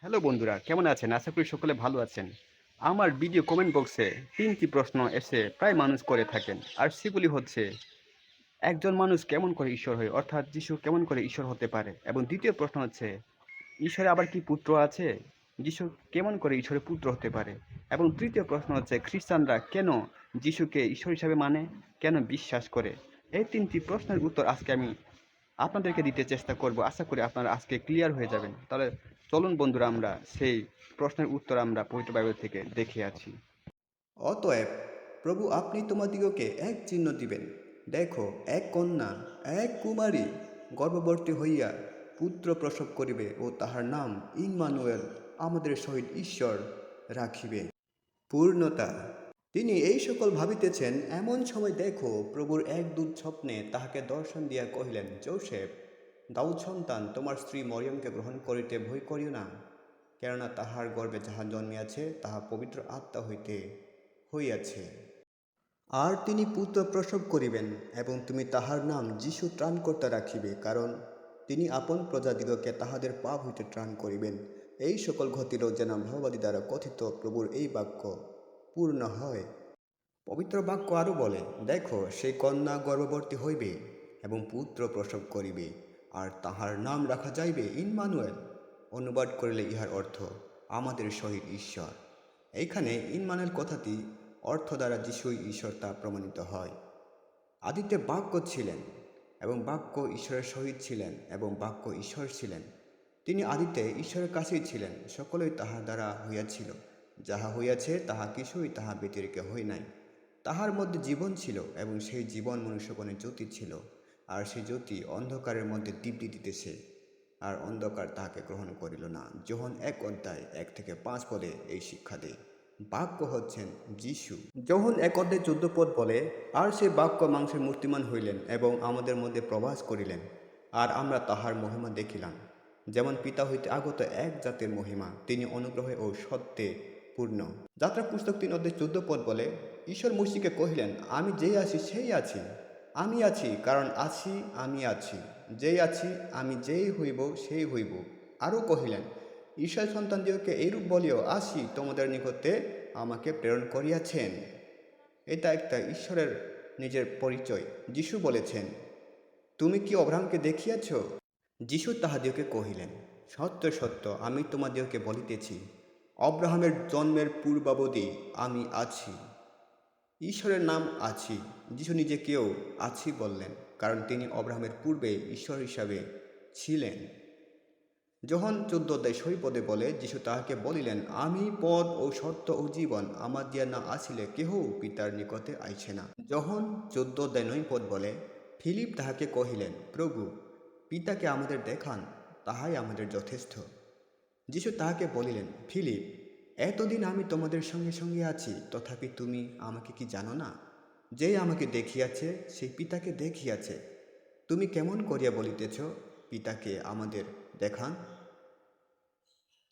Hello বন্ধুরা, কেমন আছেন? আশা করি সকলে ভালো আছেন। আমার ভিডিও কমেন্ট বক্সে তিনটি প্রশ্ন এসে প্রায় মানুষ করে থাকেন। আর সেগুলি হচ্ছে, একজন মানুষ কেমন করে ঈশ্বর হয়, অর্থাৎ যিশু কেমন করে ঈশ্বর হতে পারে? এবং দ্বিতীয় প্রশ্ন হচ্ছে, ঈশ্বরে আবার কি পুত্র আছে? যিশু কেমন করে ঈশ্বরের পুত্র হতে পারে? এবং তৃতীয় প্রশ্ন হচ্ছে, খ্রিস্টানরা কেন যিশুকে ঈশ্বর হিসাবে মানে? কেন বিশ্বাস করে? এই তিনটি প্রশ্নের উত্তর আজকে আমি আপনাদেরকে দিতে চেষ্টা করব। আশা করি আপনারা আজকে ক্লিয়ার হয়ে যাবেন। তাহলে চলুন বন্ধুরা, আমরা সেই প্রশ্নের উত্তর আমরা পবিত্র বাইবেল থেকে দেখে আছি। অতএব, প্রভু আপনি তোমাদিগকে এক চিহ্ন দিবেন। দেখো, এক কন্যা, এক কুমারী গর্ভবর্তী হইয়া পুত্র প্রসব করিবে ও তাহার নাম ইম্মানুয়েল, আমাদের সহিত ঈশ্বর রাখিবে। পূর্ণতা, তিনি এই সকল ভাবিতেছেন, এমন সময় দেখো, প্রভুর এক দূত স্বপ্নে তাহাকে দর্শন দিয়া কহিলেন, জোসেফ দাউদ সন্তান, তোমার স্ত্রী মরিয়মকে গ্রহণ করিতে ভয় করিও না, কেননা তাহার গর্ভে যাহা জন্মিয়াছে, তাহা পবিত্র আত্মা হইতে হইয়াছে। আর তিনি পুত্র প্রসব করিবেন, এবং তুমি তাহার নাম যিশু ত্রাণকর্তা রাখিবে, কারণ তিনি আপন প্রজাদিগকে তাহাদের পাপ হইতে ত্রাণ করিবেন। এই সকল ঘটিল যেন ভাববাদী দ্বারা কথিত প্রভুর এই বাক্য পূর্ণ হয়। পবিত্র বাক্য আরও বলে, দেখো, সেই কন্যা গর্ভবর্তী হইবে এবং পুত্র প্রসব করিবে। আর তাহার নাম রাখা যাইবে ইনমানুয়েল। অনুবাদ করিলে ইহার অর্থ, আমাদের সহিত ঈশ্বর। এইখানে ইনমানের কথাটি অর্থ দ্বারা যিশুই ঈশ্বর তা প্রমাণিত হয়। আদিতে বাক্য ছিলেন এবং বাক্য ঈশ্বরের সহিত ছিলেন এবং বাক্য ঈশ্বর ছিলেন। তিনি আদিতে ঈশ্বরের কাছেই ছিলেন, সকলেই তাহার দ্বারা হইয়াছিল। যাহা হইয়াছে, তাহা কিছুই তাহা ব্যতিরেকে হয় নাই। তাহার মধ্যে জীবন ছিল এবং সেই জীবন মনুষ্যগণের জ্যোতি ছিল। আর সে জ্যোতি অন্ধকারের মধ্যে দীপ্তি দিতেছে। আর অন্ধকার তাহাকে গ্রহণ করিল না। যোহন এক অধ্যায়, এক থেকে পাঁচ পদে এই শিক্ষা দেয়। বাক্য হচ্ছেন যিশু। যখন এক অধ্যায় চোদ্দ পদ বলে, আর সে বাক্য মাংসের মূর্তিমান হইলেন এবং আমাদের মধ্যে প্রবাস করিলেন, আর আমরা তাহার মহিমা দেখিলাম। যেমন পিতা হইতে আগত এক জাতের মহিমা, তিনি অনুগ্রহে ও সত্যে পূর্ণ। যাত্রা পুস্তক তিন অধ্যায় চোদ্দ পদ বলে, ঈশ্বর মুশিকে কহিলেন, আমি যেই আছি, সেই আছি আমি আছি, কারণ আছি, আমি আছি। যেই আছি, আমি যেই হইব, সেই হইব। আরও কহিলেন ঈশ্বর সন্তানদিগকে এইরূপ বলিও, আসি, তোমাদের নিকটে আমাকে প্রেরণ করিয়াছেন। এটা একটা ঈশ্বরের নিজের পরিচয়। যিশু বলেছেন, তুমি কি অব্রাহামকে দেখিয়াছ? যিশু তাহাদিওকে কহিলেন, সত্য সত্য, আমি তোমাদিওকে বলিতেছি, অব্রাহামের জন্মের পূর্বাবধি আমি আছি। ঈশ্বরের নাম আছি, যিশু নিজেকেও আছি বললেন, কারণ তিনি অব্রাহামের পূর্বে ঈশ্বর হিসাবে ছিলেন। যখন চোদ্দ অধ্যায় পদে বলে, যিশু তাহাকে বলিলেন, আমি পদ ও সত্য ও জীবন আমার দিয়া না আসিলে কেহ পিতার নিকটে আইছে না। যখন চোদ্দ নয় পদ বলে, ফিলিপ তাহাকে কহিলেন, প্রভু, পিতাকে আমাদের দেখান, তাহাই আমাদের যথেষ্ট। যিশু তাহাকে বলিলেন, ফিলিপ এতদিন আমি তোমাদের সঙ্গে সঙ্গে আছি, তথাপি তুমি আমাকে কি জানো না? যে আমাকে দেখিয়াছে সেই পিতাকে দেখিয়াছে। তুমি কেমন করিয়া বলিতেছ, পিতাকে আমাদের দেখান।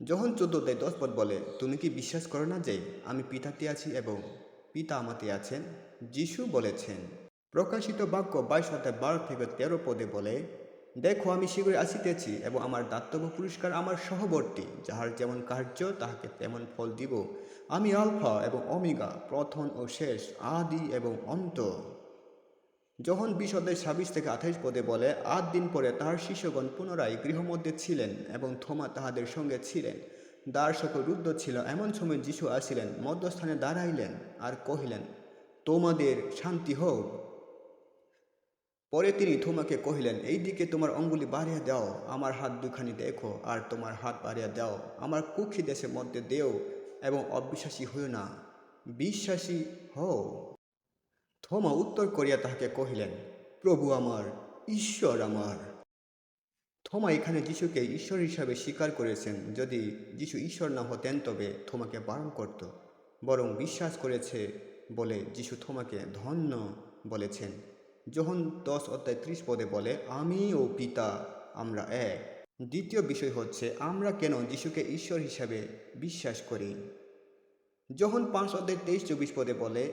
যখন চোদ্দ অধ্যায় দশ পদ বলে, তুমি কি বিশ্বাস করো না যে আমি পিতাতে আছি এবং পিতা আমাতে আছেন? যিশু বলেছেন, প্রকাশিত বাক্য বাইশ হাতে বারো থেকে তেরো পদে বলে দেখো, আমি শীঘ্রই আসিতেছি এবং আমার দাতব্য পুরস্কার আমার সহবর্তী, যাহার যেমন কার্য, তাহাকে তেমন ফল দিব। আমি আলফা এবং অমিগা প্রথম ও শেষ, আদি এবং অন্ত। যখন বিশ অধ্যায় ছাব্বিশ থেকে আঠাইশ পদে বলে, আট দিন পরে তাহার শিষ্যগণ পুনরায় গৃহমধ্যে ছিলেন এবং থোমা তাহাদের সঙ্গে ছিলেন। দ্বার সকল রুদ্ধ ছিল, এমন সময় যিশু আসিলেন, মধ্যস্থানে দাঁড়াইলেন আর কহিলেন, তোমাদের শান্তি হোক। পরে তিনি থোমাকে কহিলেন এই দিকে তোমার অঙ্গুলি বাড়িয়া দাও, আমার হাত দুখানি দেখো, আর তোমার হাত বাড়িয়া দাও, আমার কুক্ষি দেশের মধ্যে দেও, এবং অবিশ্বাসী হইও না। বিশ্বাসী হও। থমা উত্তর করিয়া তাহাকে কহিলেন, প্রভু আমার, ঈশ্বর আমার। থমা এখানে যিশুকে ঈশ্বর হিসাবে স্বীকার করেছেন। যদি যিশু ঈশ্বর না হতেন, তবে থমাকে বারণ করত, বরং বিশ্বাস করেছে বলে যিশু থমাকে ধন্য বলেছেন। যখন দশ অধ্যায় ত্রিশ পদে বলে, আমি ও পিতা, আমরা এক। দ্বিতীয় বিষয় হচ্ছে, আমরা কেন যিশুকে ঈশ্বর হিসাবে বিশ্বাস করি? যখন পাঁচ অধ্যায় তেইশ চব্বিশ পদে বলে,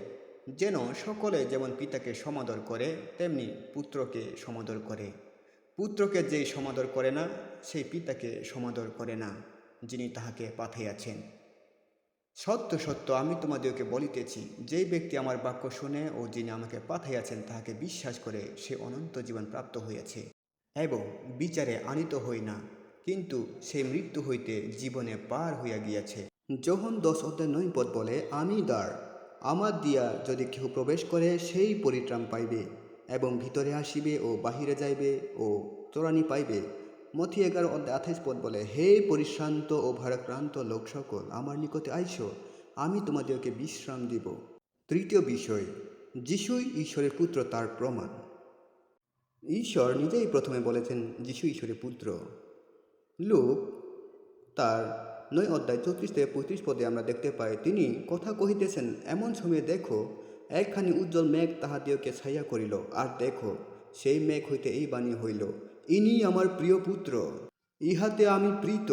যেন সকলে যেমন পিতাকে সমাদর করে, তেমনি পুত্রকে সমাদর করে। পুত্রকে যেই সমাদর করে না, সেই পিতাকে সমাদর করে না, যিনি তাহাকে পাঠাইয়াছেন। সত্য সত্য, আমি তোমাদেরকে বলিতেছি, যেই ব্যক্তি আমার বাক্য শুনে ও যিনি আমাকে পাঠাইয়াছেন তাহাকে বিশ্বাস করে সে অনন্ত জীবন প্রাপ্ত হইয়াছে এবং বিচারে আনিত হই না। কিন্তু সে মৃত্যু হইতে জীবনে পার হইয়া গিয়াছে। যখন দশ অধ্যায় নয় পদ বলে, আমি দ্বার, আমার দিয়া যদি কেউ প্রবেশ করে, সেই পরিত্রাণ পাইবে এবং ভিতরে আসিবে ও বাহিরে যাইবে ও চোরানি পাইবে। মথি এগারো অধ্যায় আঠাইশ পদ বলে, হে পরিশ্রান্ত ও ভারাক্রান্ত লোক সকল আমার নিকটে আইস আমি তোমাদেরকে বিশ্রাম দিব। তৃতীয় বিষয়, যিশুই ঈশ্বরের পুত্র, তার প্রমাণ। ঈশ্বর নিজেই প্রথমে বলেছেন যিশু ঈশ্বরের পুত্র। লোক, তার নয় অধ্যায় চৌত্রিশ থেকে পঁয়ত্রিশ পদে আমরা দেখতে পাই, তিনি কথা কহিতেছেন, এমন সময়ে দেখো, একখানি উজ্জ্বল মেঘ তাহাদিওকে ছাইয়া করিল, আর দেখো, সেই মেঘ হইতে এই বাণী হইল ইনি আমার প্রিয় পুত্র। ইহাতে আমি প্রীত।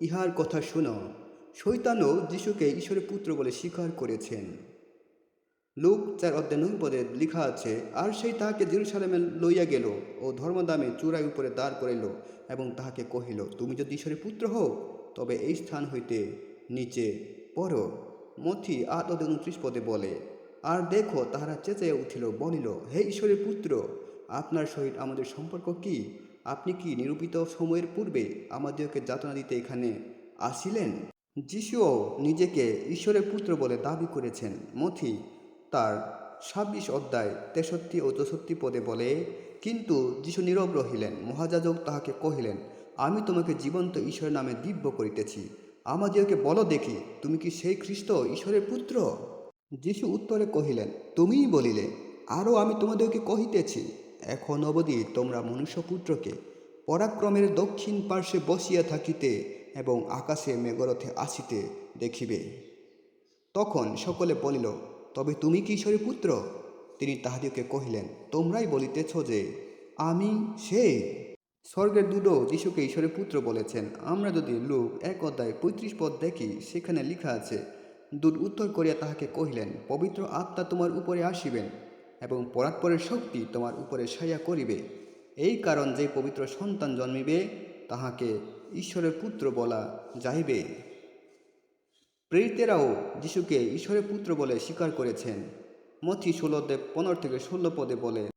ইহার কথা শুনো। শৈতানও যিশুকে ঈশ্বরের পুত্র বলে স্বীকার করেছেন। লোক চার অধ্যায় নয় পদে লিখা আছে, আর সেই তাহাকে জেরুসালেমে লইয়া গেল ও ধর্মদামে চূড়ায় উপরে দাঁড় করিল এবং তাহাকে কহিল, তুমি যদি ঈশ্বরের পুত্র হও, তবে এই স্থান হইতে নিচে পড়ো। মথি আট অধ্যায় উনত্রিশ পদে বলে, আর দেখো তাহারা চেঁচাইয়া উঠিল, বলিল, হে ঈশ্বরের পুত্র আপনার সহিত আমাদের সম্পর্ক কি? আপনি কি নিরূপিত সময়ের পূর্বে আমাদেরকে যাতনা দিতে এখানে আসিলেন? যিশুও নিজেকে ঈশ্বরের পুত্র বলে দাবি করেছেন। মথি তার ছাব্বিশ অধ্যায় তেষট্টি ও চৌষট্টি পদে বলে, কিন্তু যিশু নীরব রহিলেন, মহাযাজক তাহাকে কহিলেন, আমি তোমাকে জীবন্ত ঈশ্বরের নামে দিব্য করিতেছি। আমাদেরকে বলো দেখি, তুমি কি সেই খ্রিস্ট ঈশ্বরের পুত্র? যিশু উত্তরে কহিলেন, তুমিই বলিলে, আরও আমি তোমাদেরকে কহিতেছি। এখন অবধি তোমরা মনুষ্যপুত্রকে পরাক্রমের দক্ষিণ পার্শ্বে বসিয়া থাকিতে এবং আকাশে মেঘরথে আসিতে দেখিবে। তখন সকলে বলিল, তবে তুমি কি পুত্র? তিনি তাহাদিওকে কহিলেন, তোমরাই বলিতেছ যে, আমি সে। স্বর্গের দুটো যিশুকে ঈশ্বরের পুত্র বলেছেন। আমরা যদি লোক এক অধ্যায় পঁয়ত্রিশ পদ দেখি, সেখানে লেখা আছে দূত উত্তর করিয়া তাহাকে কহিলেন, পবিত্র আত্মা তোমার উপরে আসিবেন। এবং পরাৎপরের শক্তি তোমার উপরে ছায়া করিবে। এই কারণ যে পবিত্র সন্তান জন্মিবে, তাহাকে ঈশ্বরের পুত্র বলা যাইবে। প্রেরিতেরাও যিশুকে ঈশ্বরের পুত্র বলে স্বীকার করেছেন। মথি ষোলো অধ্যায় পনেরো থেকে ষোলো পদে বলে,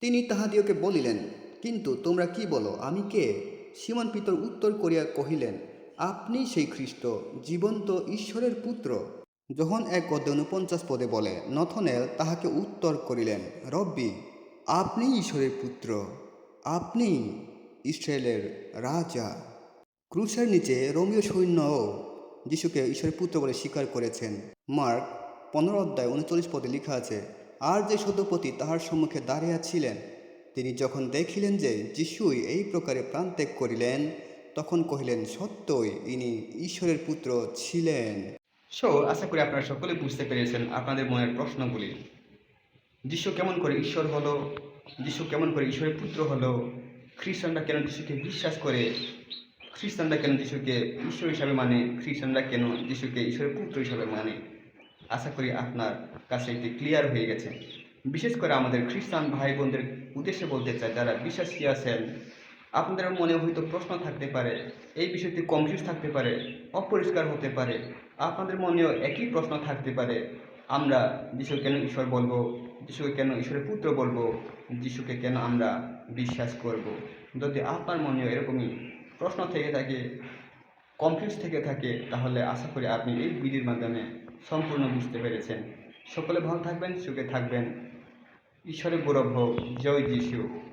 তিনি তাহাদিওকে বলিলেন, কিন্তু তোমরা কি বলো, আমি কে? সীমান পিতর উত্তর করিয়া কহিলেন, আপনি সেই খ্রিস্ট, জীবন্ত ঈশ্বরের পুত্র। যখন এক অধ্যায় উনপঞ্চাশ পদে বলে, নথনেল তাহাকে উত্তর করিলেন, রব্বি, আপনি ঈশ্বরের পুত্র, আপনি ইসরায়েলের রাজা। ক্রুশের নিচে রোমীয় সৈন্যও যিশুকে ঈশ্বরের পুত্র বলে স্বীকার করেছেন। মার্ক পনেরো অধ্যায় উনচল্লিশ পদে লেখা আছে, আর যে সদ্যপতি তাহার সম্মুখে দাঁড়িয়ে ছিলেন তিনি যখন দেখিলেন যে যিশুই এই প্রকারে প্রাণত্যাগ করিলেন, তখন কহিলেন, সত্যই ইনি ঈশ্বরের পুত্র ছিলেন। সো আশা করি আপনারা সকলে বুঝতে পেরেছেন আপনাদের মনের প্রশ্নগুলি। যিশু কেমন করে ঈশ্বর হলো? যিশু কেমন করে ঈশ্বরের পুত্র হলো? খ্রিস্টানরা কেন যিশুকে বিশ্বাস করে? খ্রিস্টানরা কেন যিশুকে ঈশ্বর হিসাবে মানে? খ্রিস্টানরা কেন যিশুকে ঈশ্বরের পুত্র হিসাবে মানে? আশা করি আপনার কাছে এটি ক্লিয়ার হয়ে গেছে। বিশেষ করে আমাদের খ্রিস্টান ভাই বোনদের উদ্দেশ্যে বলতে চাই, যারা বিশ্বাসী আছেন, আপনাদের মনে হয়তো প্রশ্ন থাকতে পারে, এই বিষয়টি কনফিউজ থাকতে পারে, অপরিষ্কার হতে পারে আপনাদের মনেও একই প্রশ্ন থাকতে পারে। আমরা যিশু কেন ঈশ্বর বলব? যিশুকে কেন ঈশ্বরের পুত্র বলব? যিশুকে কেন আমরা বিশ্বাস করব? যদি আপনার মনেও এরকমই প্রশ্ন থেকে থাকে কনফিউজ থেকে থাকে, তাহলে আশা করি আপনি এই ভিডিওর মাধ্যমে সম্পূর্ণ বুঝতে পেরেছেন। সকলে ভালো থাকবেন, সুখে থাকবেন। ঈশ্বরের গৌরব হোক। জয় যিশু।